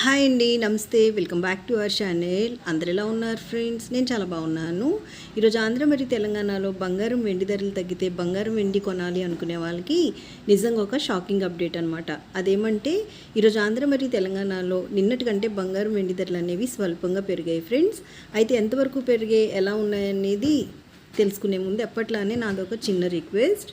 Hi అండి నమస్తే. Welcome back to our channel. అందరు ఎలా ఉన్నారు ఫ్రెండ్స్? నేను చాలా బాగున్నాను. ఈరోజు ఆంధ్ర మరియు తెలంగాణలో బంగారం వెండి ధరలు తగ్గితే బంగారం వెండి కొనాలి అనుకునే వాళ్ళకి నిజంగా ఒక షాకింగ్ అప్డేట్ అనమాట అదేమంటే ఈరోజు ఆంధ్ర మరియు తెలంగాణలో నిన్నటి కంటే బంగారం వెండి ధరలు అనేవి స్వల్పంగా పెరిగాయి ఫ్రెండ్స్. అయితే ఎంతవరకు పెరిగాయి ఎలా ఉన్నాయనేది తెలుసుకునే ముందు ఎప్పట్లానే నాదొక చిన్న రిక్వెస్ట్.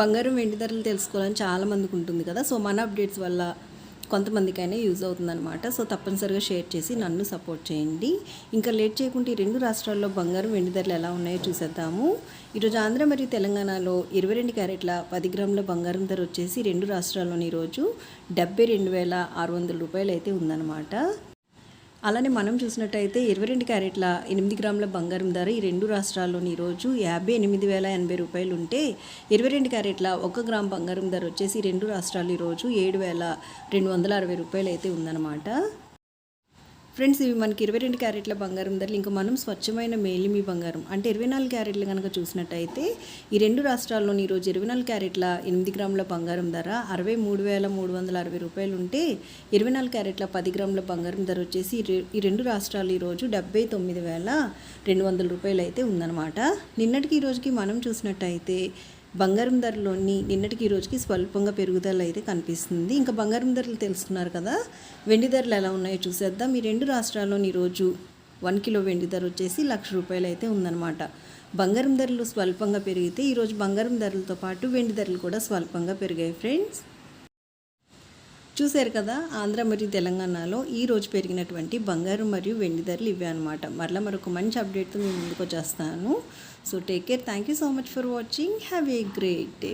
బంగారం వెండి ధరలు తెలుసుకోవాలని చాలా మందికి ఉంటుంది కదా. సో మన అప్డేట్స్ వల్ల కొంతమందికైనా యూజ్ అవుతుందన్నమాట. సో తప్పనిసరిగా షేర్ చేసి నన్ను సపోర్ట్ చేయండి. ఇంకా లేట్ చేయకుండా ఈ రెండు రాష్ట్రాల్లో బంగారం వెండి ధరలు ఎలా ఉన్నాయో చూసేద్దాము. ఈరోజు ఆంధ్ర మరియు తెలంగాణలో ఇరవై రెండు క్యారెట్ల పది గ్రాముల బంగారం ధర వచ్చేసి రెండు రాష్ట్రాల్లోని ఈరోజు డెబ్బై రెండు వేల ఆరు వందల రూపాయలు అయితే ఉందన్నమాట. అలానే మనం చూసినట్టయితే ఇరవై రెండు క్యారెట్ల ఎనిమిది గ్రాముల బంగారం ధర ఈ రెండు రాష్ట్రాల్లోని ఈరోజు యాభై ఎనిమిది వేల ఎనభై రూపాయలు ఉంటే ఇరవై రెండు క్యారెట్ల ఒక గ్రామ్ బంగారం ధర వచ్చేసి రెండు రాష్ట్రాలు ఈరోజు ఏడు వేల రెండు వందల అరవై రూపాయలు అయితే ఉందన్నమాట. ఫ్రెండ్స్ ఇవి మనకి ఇరవై రెండు క్యారెట్ల బంగారం ధరలు. ఇంకా మనం స్వచ్ఛమైన మేలిమి బంగారం. అంటే ఇరవై నాలుగు క్యారెట్లు కనుక చూసినట్టయితే ఈ రెండు రాష్ట్రాల్లోని ఈరోజు ఇరవై నాలుగు క్యారెట్ల ఎనిమిది గ్రాముల బంగారం ధర అరవై మూడు వేల మూడు వందల అరవై రూపాయలు ఉంటే ఇరవై నాలుగు క్యారెట్ల పది గ్రాముల బంగారం ధర వచ్చేసి ఈ ఈ రెండు రాష్ట్రాలు ఈరోజు డెబ్బై తొమ్మిది వేల రెండు వందల రూపాయలు అయితే ఉందన్నమాట. నిన్నటికి ఈ రోజుకి మనం చూసినట్టయితే బంగారం ధరలోని నిన్నటికి ఈ రోజుకి స్వల్పంగా పెరుగుదల అయితే కనిపిస్తుంది. ఇంకా బంగారం ధరలు తెలుసుకున్నారు కదా? వెండి ధరలు ఎలా ఉన్నాయో చూసేద్దాం. ఈ రెండు రాష్ట్రాల్లోని ఈరోజు వన్ కిలో వెండి ధర వచ్చేసి లక్ష రూపాయలు అయితే ఉందన్నమాట. బంగారం ధరలు స్వల్పంగా పెరిగితే ఈరోజు బంగారం ధరలతో పాటు వెండి ధరలు కూడా స్వల్పంగా పెరిగాయి ఫ్రెండ్స్. చూశారు కదా ఆంధ్ర మరియు తెలంగాణలో ఈ రోజు పెరిగినటువంటి బంగారు మరియు వెండి ధరలు ఇవే అనమాట మరలా మరొక మంచి అప్డేట్తో నేను ముందుకు వచ్చేస్తాను. So take care thank you so much for watching have a great day